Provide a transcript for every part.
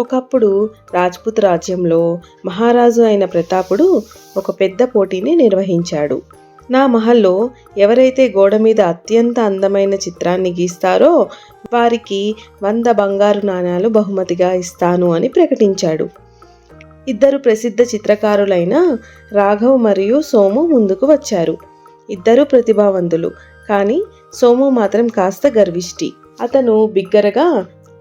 ఒకప్పుడు రాజ్పుత్ రాజ్యంలో మహారాజు అయిన ప్రతాపుడు ఒక పెద్ద పోటీని నిర్వహించాడు. నా మహల్లో ఎవరైతే గోడ మీద అత్యంత అందమైన చిత్రాన్ని గీస్తారో వారికి వంద బంగారు నాణాలు బహుమతిగా ఇస్తాను అని ప్రకటించాడు. ఇద్దరు ప్రసిద్ధ చిత్రకారులైన రాఘవ్ మరియు సోము ముందుకు వచ్చారు. ఇద్దరు ప్రతిభావంతులు కానీ సోము మాత్రం కాస్త గర్విష్టి. అతను బిగ్గరగా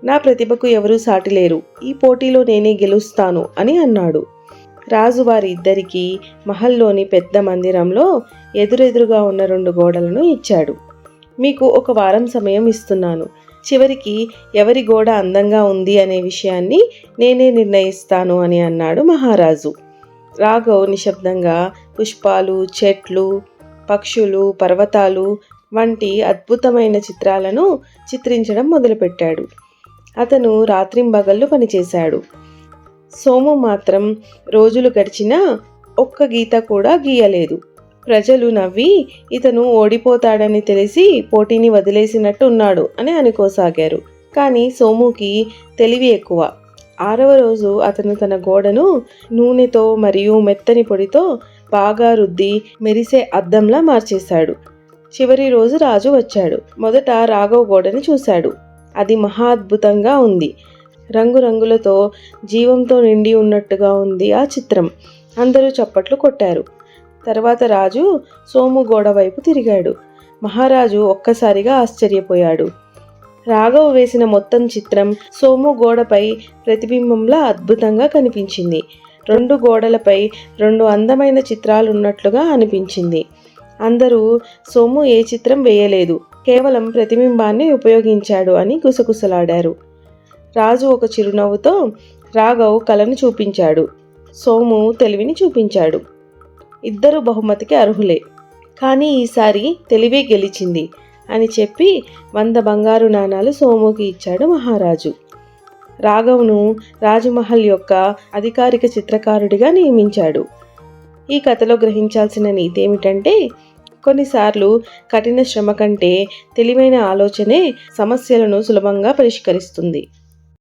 నా ప్రతిభకు ఎవరూ సాటిలేరు ఈ పోటీలో నేనే గెలుస్తాను అని అన్నాడు. రాజు వారిద్దరికీ మహల్లోని పెద్ద మందిరంలో ఎదురెదురుగా ఉన్న రెండు గోడలను ఇచ్చాడు. మీకు ఒక వారం సమయం ఇస్తున్నాను. చివరికి ఎవరి గోడ అందంగా ఉంది అనే విషయాన్ని నేనే నిర్ణయిస్తాను అని అన్నాడు మహారాజు. రాఘవ్ నిశ్శబ్దంగా పుష్పాలు చెట్లు పక్షులు పర్వతాలు వంటి అద్భుతమైన చిత్రాలను చిత్రించడం మొదలుపెట్టాడు. అతను రాత్రింబగళ్ళు పనిచేశాడు. సోము మాత్రం రోజులు గడిచినా ఒక్క గీత కూడా గీయలేదు. ప్రజలు నవ్వి ఇతను ఓడిపోతాడని తెలిసి పోటీని వదిలేసినట్టు ఉన్నాడు అని అనుకోసాగారు. కానీ సోముకి తెలివి ఎక్కువ. ఆరవ రోజు అతను తన గోడను నూనెతో మరియు మెత్తని పొడితో బాగా రుద్ది మెరిసే అద్దంలా మార్చేశాడు. చివరి రోజు రాజు వచ్చాడు. మొదట రాఘవ గోడని చూశాడు. అది మహా అద్భుతంగా ఉంది. రంగురంగులతో జీవంతో నిండి ఉన్నట్టుగా ఉంది ఆ చిత్రం. అందరూ చప్పట్లు కొట్టారు. తర్వాత రాజు సోము గోడ వైపు తిరిగాడు. మహారాజు ఒక్కసారిగా ఆశ్చర్యపోయాడు. రాఘవ్ వేసిన మొత్తం చిత్రం సోము గోడపై ప్రతిబింబంలా అద్భుతంగా కనిపించింది. రెండు గోడలపై రెండు అందమైన చిత్రాలు ఉన్నట్లుగా అనిపించింది. అందరూ సోము ఏ చిత్రం వేయలేదు. కేవలం ప్రతిబింబాన్ని ఉపయోగించాడు అని గుసగుసలాడారు రాజు ఒక చిరునవ్వుతో రాఘవ్ కళను చూపించాడు. సోము తెలివిని చూపించాడు. ఇద్దరు బహుమతికి అర్హులే. కానీ ఈసారి తెలివే గెలిచింది అని చెప్పి వంద బంగారు నాణాలు సోముకి ఇచ్చాడు మహారాజు. రాఘవ్ను రాజమహల్ యొక్క అధికారిక చిత్రకారుడిగా నియమించాడు. ఈ కథలో గ్రహించాల్సిన నీతి ఏమిటంటే కొన్నిసార్లు కఠిన శ్రమ కంటే తెలివైన ఆలోచనే సమస్యలను సులభంగా పరిష్కరిస్తుంది.